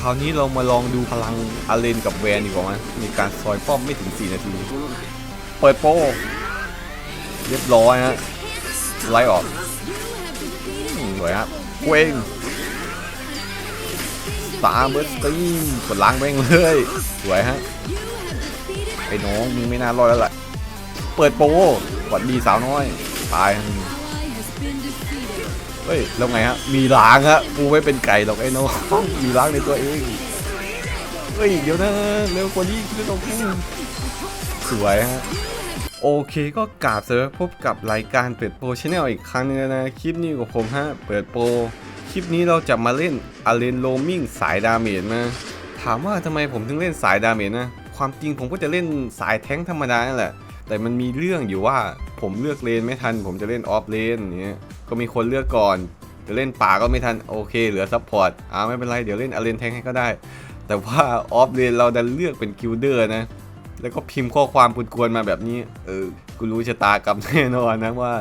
คราวนี้เรามาลองดูพลังอาเลนกับแวนดีกว่าไหมมีการซอยป้อมไม่ถึง 4 นาที เปิดโปรเรียบร้อยฮะไล่ออกสวยครับเวงตาเบิร์สตีมกดล้างแม่งเลยสวยฮะไอ้น้องมึงไม่น่ารอดแล้วแหละเปิดโปรหวัดดีสาวน้อย ตาย ฮ้ยแล้วไงฮะ มีล้างฮะกูไม่เป็นไก่หรอกไอ้น้องมีล้างในตัวเองเฮ้ยเดี๋ยวนะเร็วกว่านี้คิดว่ากูสวยฮะโอเคก็กราบเสร็จพบกับรายการเปิดโปรชแนลอีกครั้งนึงนะ คลิปนี้กับผมฮะ เปิดโปรคลิปนี้เราจะมาเล่นอาเลนโลมิงสายดาเมจนะ ถามว่าทำไมผมถึงเล่นสายดาเมจนะ ความจริงผมก็จะเล่นสายแท้งธรรมดานั่นแหละ แต่มันมีเรื่องอยู่ว่าผมเลือกเลนไม่ทัน ผมจะเล่นออฟเลนอย่างเงี้ยก็มีคนเลือกก่อนจะเล่นป่าก็ไม่ทันโอเคเหลือซัพพอร์ตอ่าไม่เป็นไรเดี๋ยวเล่นอาเลนแทงให้ก็ได้ แต่ว่าออฟเลนเราดันเลือกเป็นกิลเดอร์นะแล้วก็พิมพ์ข้อความกวนๆมาแบบนี้ เออกูรู้ชะตากรรมแน่นอนนะว่า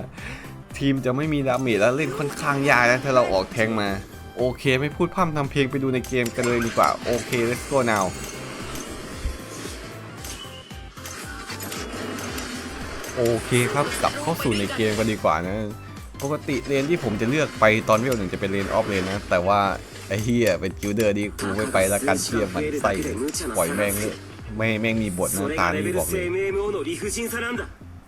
ทีมจะไม่มีดาเมจแล้วเล่นค่อนข้างยากนะถ้าเราออกแทงมา โอเค ไม่พูดพร่ำทำเพลงไปดูในเกมกันเลยดีกว่า โอเค let's go now โอเคครับกลับเข้าสู่ในเกมกันดีกว่านะ ปกติเลนที่ผมจะเลือกไปตอนวิวหนึ่งจะเป็นเลนออฟเลนนะ แต่ว่าไอ้เฮียเป็นกิวเดอร์นี่กูไม่ไปละกันเทียมันใส่ปล่อยแม่งเลยไม่แม่งมีบทโน้าตานี่บอกเลย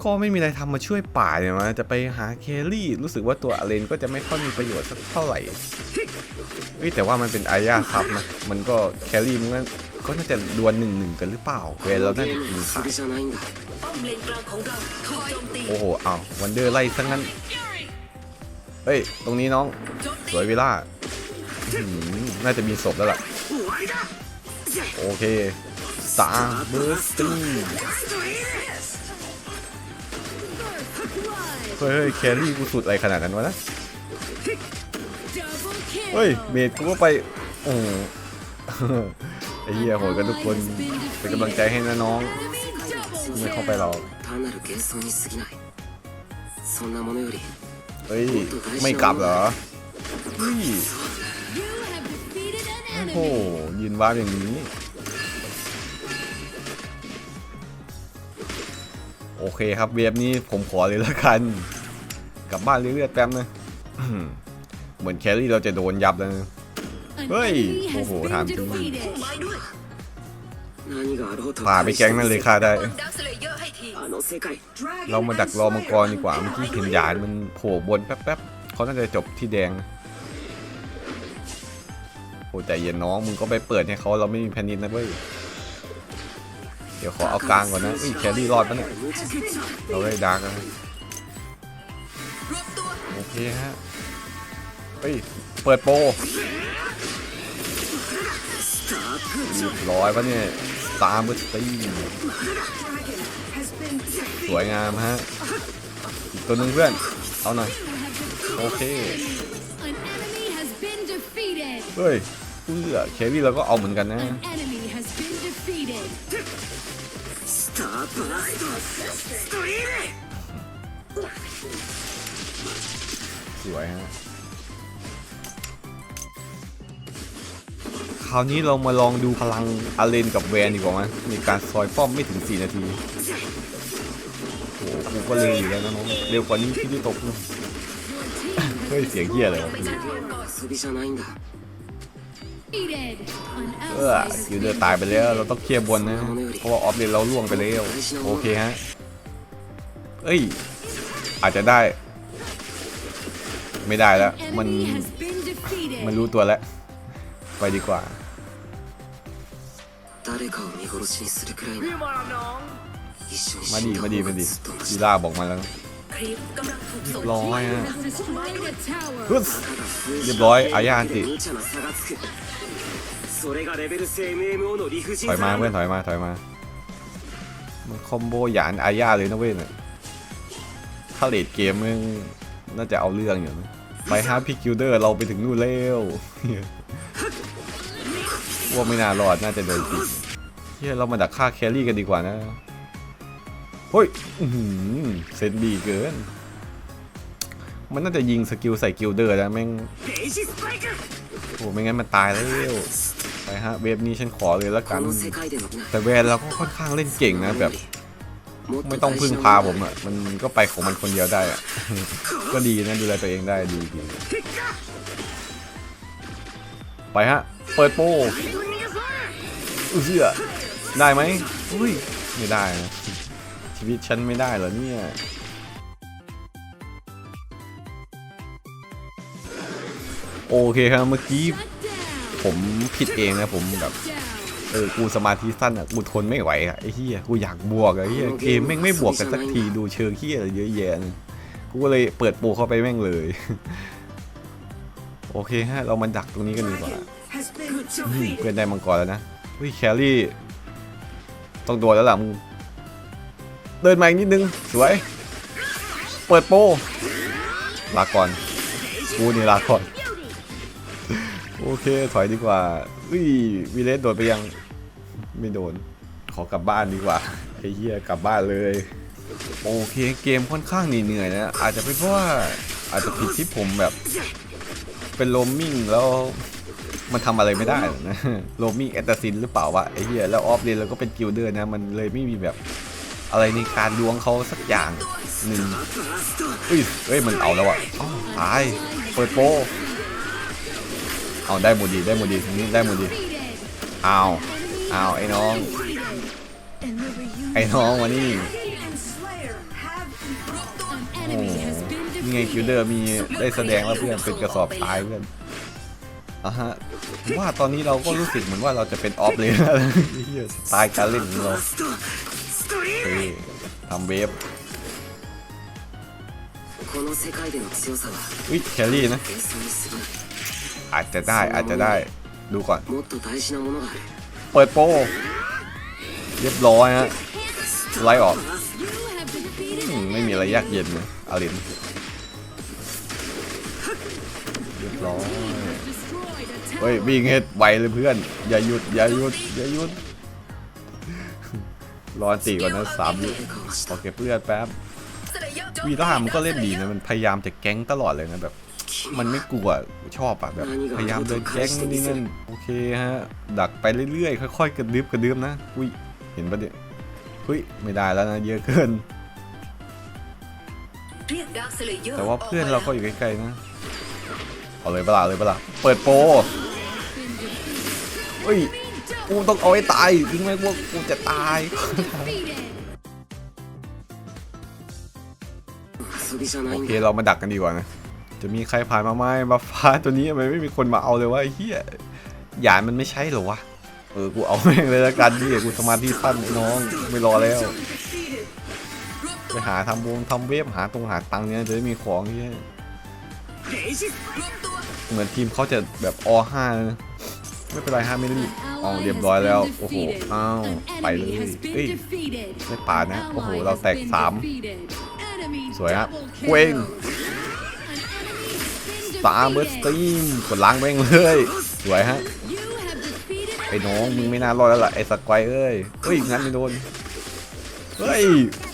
ก็ไม่มีอะไรทำมาช่วยป่าเนี่ยมาจะไปหาเคลลี่ รู้สึกว่าตัวอเลนก็จะไม่ค่อยมีประโยชน์สักเท่าไหร่เอ้แต่ว่ามันเป็นอาญาครับนะมันก็แคลรี่มันก็น่าจะดวลหนึ่งหนึ่งกันหรือเปล่าเวลเราได้ยินขาด โอ้โหเอาวันเดอร์ไล่ซะงั้น เฮ้ย ตรงนี้น้อง สวยวิล่าน่าจะมีศพแล้วล่ะ โอเคสาเบอร์สตีเฮ้ยแครี่กูสุดอะไรขนาดนั้นวะนะ เฮ้ย เมดกูก็ไป โอ้ไอ้เหี้ยโหดกันทุกคน เป็นกำลังใจให้นะน้อง ไม่เข้าไปหรอกเฮ้ย ไม่กลับเหรอเฮ้ยโอ้โยืนว่าอย่างนี้ โอเคครับเวบนี้ผมขอเลยละกัน กลับบ้านเรื่อยๆแป๊บนะเหมือนแคลรี่เราจะโดนยับแล้วเฮ้ย โอ้โหถามจริง ป่าไปแก๊งนั่นเลยฆ่าได้ เรามาดักรอมังกรดีกว่าเมื่อกี้เห็นหยานมันโผล่บนแป๊บๆเขาน่าจะจบที่แดงโอ้ใจเย็นน้องมึงก็ไปเปิดให้เขาเราไม่มีแพนินนะเว้ยเดี๋ยวขอเอากลางก่อนนะอุ้ยแคดี้รอดปะเนี่ยเราได้ดาร์กแล้วโอเคฮะเฮ้ยเปิดโปรร้อยปะเนี่ย ตามไปตีสวยงามฮะตัวนึงเพื่อน เอาหน่อย โอเค เฮ้ยผู้เพื่อเควี่เราก็เอาเหมือนกันนะ สวยฮะ คราวนี้เรามาลองดูพลังอาเลนกับแวนดีกว่ามั้ยในการซอยป้อมไม่ถึง 4 นาที โอ้กูก็เร็วอยู่แล้วนะน้อง เร็วกว่านี้พี่ที่ตกเลยเฮ้ยเสียงเหี้ยเลยวะเอออยู่เดือร์ตายไปแล้ว เราต้องเคลียร์บนนะ เพราะว่าออฟเลนเราล่วงไปแล้ว โอเคฮะ เอ้ย อาจจะได้ ไม่ได้แล้ว มัน มันรู้ตัวแล้ว ไปดีกว่ามาดีมาดีมาดีดีล่าบอกมาแล้วร้อยนะเรียบร้อยอายาอันติถอยมาเพื่อนถอยมาถอยมามันคอมโบหยานอายาเลยนะเว้ยนถ้าเลดเกมมึงน่าจะเอาเรื่องอยู่นะไปฮาร์พิคิวเดอร์เราไปถึงนู่นแล้ว ว่าไม่น่ารอดน่าจะโดนปิดเฮ้ยเรามาดักฆ่าแครี่กันดีกว่านะเฮ้ยเซนดีเกิน มันน่าจะยิงสกิลใส่กิลเดอร์นะแม่งโอ้ไม่งั้นมันตายแล้วไปฮะเวฟนี้ฉันขอเลยแล้วกัน แต่แวฟเราก็ค่อนข้างเล่นเก่งนะแบบ ไม่ต้องพึ่งพาผมอะ มันก็ไปของมันคนเดียวได้อะ ก็ดีนะดูแลตัวเองได้ดีดีไปฮะ เปิดโป้ เสียได้ไหมอุ้ยไม่ได้นะชีวิตฉันไม่ได้เหรอเนี่ยโอเคครับเมื่อกี้ Shut down. ผมผิดเองนะผมแบบ Down. เออกูสมาธิสั้นอะกูทนไม่ไหวอะไอ้เหี้ยกูอยากบวกอะไอ้เหี้ยเกมแม่งไม่บวกกันสักทีดูเชิงเหี้ยอะไรเยอะแยะเลยกูก็เลยเปิดโปรเข้าไปแม่งเลย โอเคฮะเรามาดักตรงนี้กันดีกว่าอืมเพื่อนได้มังกรแล้วนะ เฮ้ยแครี่ ต้องโดนแล้วล่ะมึง เดินมาอีกนิดนึง สวย เปิดโปลาก่อน กูนี่ลาก่อน โอเค ถอยดีกว่าอุ้ยวีเลสโดนไปยัง ไม่โดน ขอกลับบ้านดีกว่า ไอ้เหี้ยกลับบ้านเลย โอเค เกมค่อนข้างเหนื่อยนะ อาจจะเป็นเพราะว่าอาจจะผิดที่ผมแบบ เป็นโรมมิ่งแล้ว มันทำอะไรไม่ได้นะโรมมิ่แอตตาซินหรือเปล่าวะไอ้เหี้ยแล้วออฟเลนเราก็เป็นกิลเดอร์นะ มันเลยไม่มีแบบอะไรในการดวงเขาสักอย่างหนึ่งเฮ้ยเฮ้ย มันเอาแล้วอะตาย เปิดโปเอาได้หมดดีได้หมดดีทีนี้ได้หมดดี Defeated. อ้าวอ้าไอ้น้อง ไอ้น้องมานี่ An enemy has been นี่ไงคิวเดอร์มีได้แสดงแล้วเพื่อนเป็นกระสอบทรายเพื่อน อะฮะว่าตอนนี้เราก็รู้สึกเหมือนว่าเราจะเป็นออฟเลยนะตายการเล่นขอเราทำเวฟอุ้ยแครี่นะ อาจจะได้อาจจะได้ดูก่อน เปิดโปเรียบร้อยฮะไล่ออก ไม่มีอะไรยากเย็นเลยอารินเรียบร้อย เฮ้ยวิ่งให้ไวเลยเพื่อน อย่าหยุด อย่าหยุด อย่าหยุด รอสี่ก่อนนะสามยุดขอเก็บเลือดแป๊บวีทหารมันก็เล่นดีนะ มันพยายามจะแก๊งตลอดเลยนะแบบ มันไม่กลัวชอบอะแบบ พยายามเดินแก๊งนี่นั่นโอเคฮะ ดักไปเรื่อยๆ ค่อยๆ กระดึบกระดึบนะ อุ้ย เห็นปะเนี่ยอุ้ย ไม่ได้แล้วนะ เยอะเกิน แต่ว่าเพื่อนเราก็อยู่ใกล้ๆนะ เอาเลยเปล่าเลยเปล่าเปิดโปร เฮ้ย กูต้องเอาให้ตายถึงแม้ว่ากูจะตาย โอเคเรามาดักกันดีกว่านะ จะมีใครผ่านมาไหมบัฟฟ้าตัวนี้ทำไมไม่มีคนมาเอาเลยวะไเฮียหยาดมันไม่ใช่หรอวะ เออ กูเอาแม่งเลยละกันพี่กูสมาธิสั้นน้อง ไม่รอแล้ว ไปหาทำวงทำเวฟหาตรงหาตังเนี่ยจะได้มีของเฮียเหมือนทีมเขาจะแบบอ5นะ ไม่เป็นไรฮะไม่ได้รีบเอาเรียบร้อยแล้ว โอ้โห อ้าว ไปเลยเฮ้ยไม่ป่าดนะ โอ้โห เราแตกสามสวยฮะเว้งตามเบิร์ดสตรีมกดล้างแม่งเลย สวยฮะ ไอ้น้องมึงไม่น่ารอดแล้วล่ะไอ้สกายเอ้ยเฮ้ยงั้นไม่โดน เฮ้ย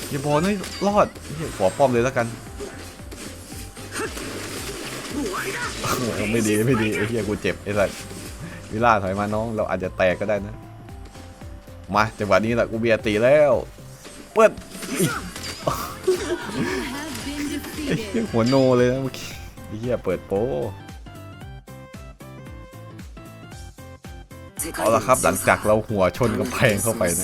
อย่าบอกนะรอดเหี้ยขอป้อมเลยแล้วกันโอ้โหไม่ดีไม่ดีไอ้เหี้ยกูเจ็บไอ้สัส วิล่าถอยมาน้อง เราอาจจะแตกก็ได้นะ มาจังหวะนี้แหละกูเบียตีแล้ว เปิดหัวโนเลยนะเมื่อกี้เฮียเปิดโป้เอาละครับหลังจากเราหัวชนกับแพงเข้าไปใน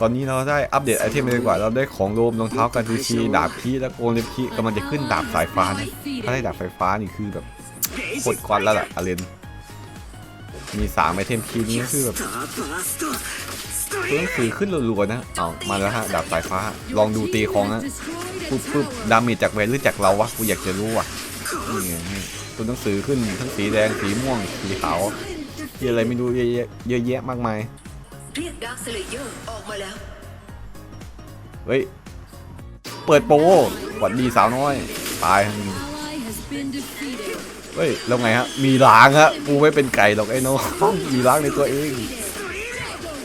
ตอนนี้เราได้อัปเดตไอเทมเลยดีกว่า เราได้ของรวมรองเท้ากันทีชีดาบพีและโกนเล็บคีกำลังจะขึ้นดาบสายฟ้านะถ้าได้ดาบสายฟ้านี่คือแบบโคตรควันแล้วล่ะอาเรน มีสามไอเทมชิ้นี่คือแบบเพิ่งขึ้นรัวๆนะเอามาแล้วฮะดาบสายฟ้า ลองดูตีของนะปุ๊บปุ๊บดาเมจจากเวรหรือจากเราวะกูอยากจะรู้อะนี่ไงตัวหนังสือขึ้นทั้งสีแดงสีม่วงสีขาวยอะอะไรไม่รู้เยอะแยะมากมายเรียกดาร์เลเยอร์ออกมาแล้วเฮ้ยเปิดโปหวัดดีสาวน้อยตาย เฮ้ยแล้วไงฮะ มีล้างฮะ กูไม่เป็นไก่หรอกไอ้น้องมีล้างในตัวเอง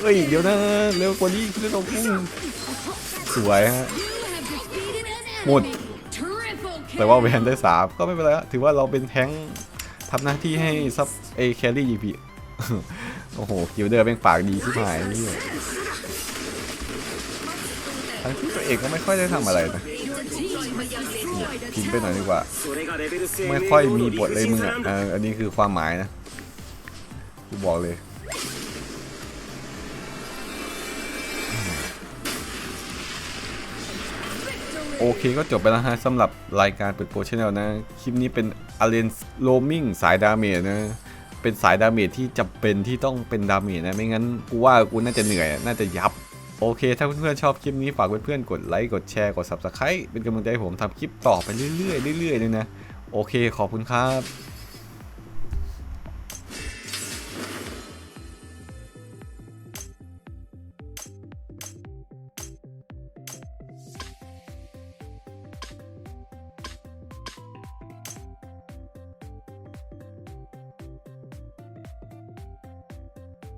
เฮ้ย เดี๋ยวนะ เร็วกว่านี้คุณจะต้องพุ่งสวยฮะ หมด แต่ว่าแวนได้สามก็ไม่เป็นไรฮะ ถือว่าเราเป็นแท้งทำหน้าที่ให้ซับเอแคลรี่ยีพีโอ้โห กิลเดอร์แม่งปากดีที่หายนี่ ทั้งที่ตัวเองก็ไม่ค่อยได้ทำอะไรนะพิมไปหน่อยดีกว่า ไม่ค่อยมีบทเลยมึงอะอันนี้คือความหมายนะกูบอกเลยโอเคก็จบไปแล้วฮะสำหรับรายการเปิดโปรชแนลนะ คลิปนี้เป็นอาเลนโลมิงสายดาเมจนะ เป็นสายดาเมจที่จำเป็นที่ต้องเป็นดาเมจนะ ไม่งั้นกูว่ากูน่าจะเหนื่อย น่าจะยับ โอเค ถ้าเพื่อนๆชอบคลิปนี้ฝากเพื่อนๆกดไลค์กดแชร์กด Subscribe เป็นกำลังใจให้ผมทำคลิปต่อไปเรื่อยๆเรื่อยๆเลยนะ โอเคขอบคุณครับ